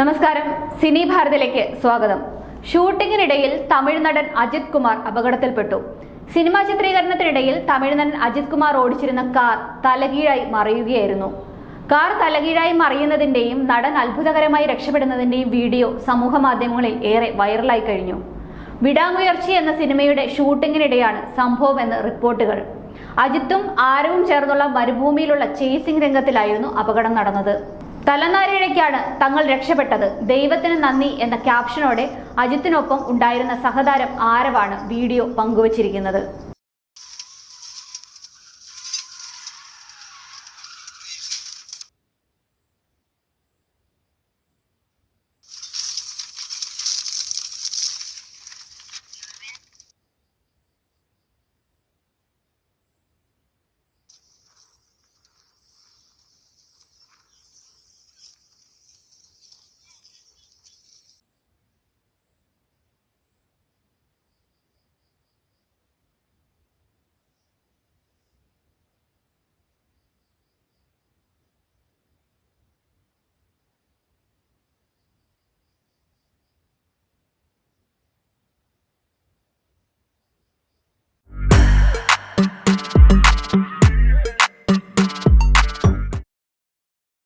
നമസ്കാരം. സിനി ഭാരതിലേക്ക് സ്വാഗതം. ഷൂട്ടിങ്ങിനിടയിൽ തമിഴ് നടൻ അജിത് കുമാർ അപകടത്തിൽപ്പെട്ടു. സിനിമാ ചിത്രീകരണത്തിനിടയിൽ തമിഴ് നടൻ അജിത് കുമാർ ഓടിച്ചിരുന്ന കാർ തലകീഴായി മറിയുകയായിരുന്നു. കാർ തലകീഴായി മറിയുന്നതിന്റെയും നടൻ അത്ഭുതകരമായി രക്ഷപ്പെടുന്നതിന്റെയും വീഡിയോ സമൂഹ മാധ്യമങ്ങളിൽ ഏറെ വൈറലായി കഴിഞ്ഞു. വിടാമുയർച്ചി എന്ന സിനിമയുടെ ഷൂട്ടിങ്ങിനിടെയാണ് സംഭവമെന്ന് റിപ്പോർട്ടുകൾ. അജിത്തും ആരവും ചേർന്നുള്ള മരുഭൂമിയിലുള്ള ചേസിംഗ് രംഗത്തിലായിരുന്നു അപകടം നടന്നത്. തലനാരിഴയ്ക്കാണ് തങ്ങൾ രക്ഷപ്പെട്ടത്. ദൈവത്തിന് നന്ദി എന്ന ക്യാപ്ഷനോടെ അജിത്തിനൊപ്പം ഉണ്ടായിരുന്ന സഹതാരം ആരവാണ് വീഡിയോ പങ്കുവച്ചിരിക്കുന്നത്.